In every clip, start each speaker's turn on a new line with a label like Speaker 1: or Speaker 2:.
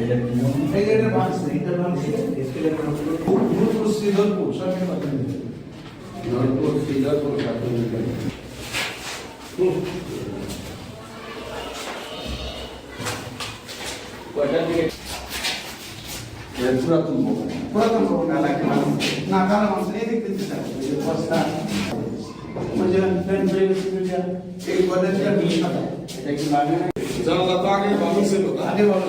Speaker 1: আছে এটা মানুষ স্কুলের গ্রুপ শ্রীধরপুর সরকারি প্রাথমিক
Speaker 2: নলপুর শ্রীধরপুর প্রাথমিক কয়টার দিকে এর পুরাতন ভবন
Speaker 1: পুরাতন ভবন এলাকায় মানুষ না তারা মানুষ এই দিক দিতে চায় ওই যে বস্তা ওই যে ট্রেন বেরিয়ে গেছে, এই কলেজটা নিয়ে সাদা
Speaker 2: এটা কি লাগে না
Speaker 3: জানালা তো আগে ভালো ছিল না
Speaker 1: আগে বলো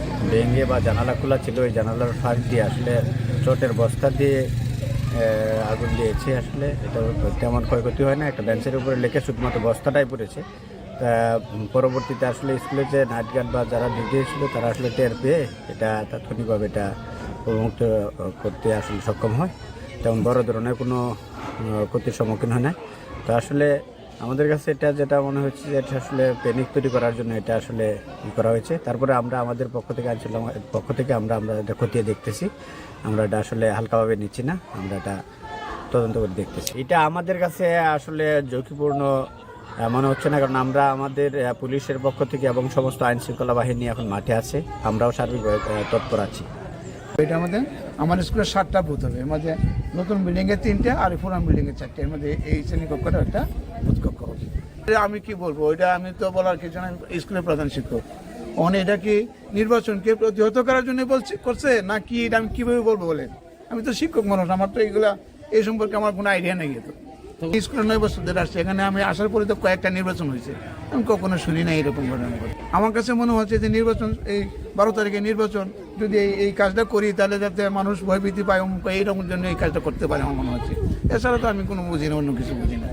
Speaker 4: ভেঙে বা জানালা খোলা ছিল ওই জানালার ফাঁক দিয়ে আসলে চটের বস্তা দিয়ে আগুন দিয়েছে আসলে। এটা তেমন ক্ষয়ক্ষতি হয় না, একটা বেঞ্চের উপরে লেখে শুধুমাত্র বস্তাটাই পড়েছে। পরবর্তীতে আসলে স্কুলে যে নাইট গার্ড বা যারা ডিউটি ছিল, তারা আসলে টের পেয়ে এটা তাৎক্ষণিকভাবে এটা উন্মুক্ত করতে আসলে সক্ষম হয়। তেমন বড় ধরনের কোনো ক্ষতির সম্মুখীন হয় না। তো আসলে আমাদের কাছে এটা যেটা মনে হচ্ছে যে এটা আসলে প্যানিক তৈরি করার জন্য এটা আসলে ই করা হয়েছে। তারপরে আমরা আমাদের পক্ষ থেকে আনছিল, পক্ষ থেকে আমরা আমরা এটা খতিয়ে দেখতেছি। আমরা এটা আসলে হালকাভাবে নিচ্ছি না, আমরা এটা তদন্ত করে দেখতেছি। এটা আমাদের কাছে আসলে ঝুঁকিপূর্ণ মনে হচ্ছে না, কারণ আমরা আমাদের পুলিশের পক্ষ থেকে এবং সমস্ত আইন শৃঙ্খলা বাহিনী এখন মাঠে আছে। আমরাও সার্বিকভাবে তৎপর আছি।
Speaker 5: এটা আমাদের, আমার স্কুলের সাতটা বুথ হবে। মধ্যে নতুন বিল্ডিংয়ে তিনটে, আর পুরান বিল্ডিংয়ে চারটে। এর মধ্যে এই শ্রেণীকক্ষটা একটা বুথ এটা আমি কি বলব? এটা আমি তো বলার কিছু না স্কুলের প্রধান শিক্ষক। অন এটা কি নির্বাচনকে প্রতিহত করার জন্য বলছে করছে? না কি এটা আমি কীভাবে বলব বলেন? আমি তো শিক্ষক মানুষ আমার তো এইগুলা এই সম্পর্কে আমার কোনো আইডিয়া নেই তো স্কুলে নয় বছর ধরে আসছে এখানে আমি আসার পরে তো কয়েকটা নির্বাচন হয়েছে। আমি কখনো শুনি না এরকম ঘটনা ঘটে। আমার কাছে মনে হচ্ছে যে নির্বাচন এই বারো তারিখে নির্বাচন যদি এই কাজটা করি তাহলে যাতে মানুষ ভয়ভীতি পায়, এইরকম জন্য এই কাজটা করতে পারে আমার মনে হচ্ছে। এছাড়া তো আমি কোনো বুঝি না অন্য কিছু বুঝি না।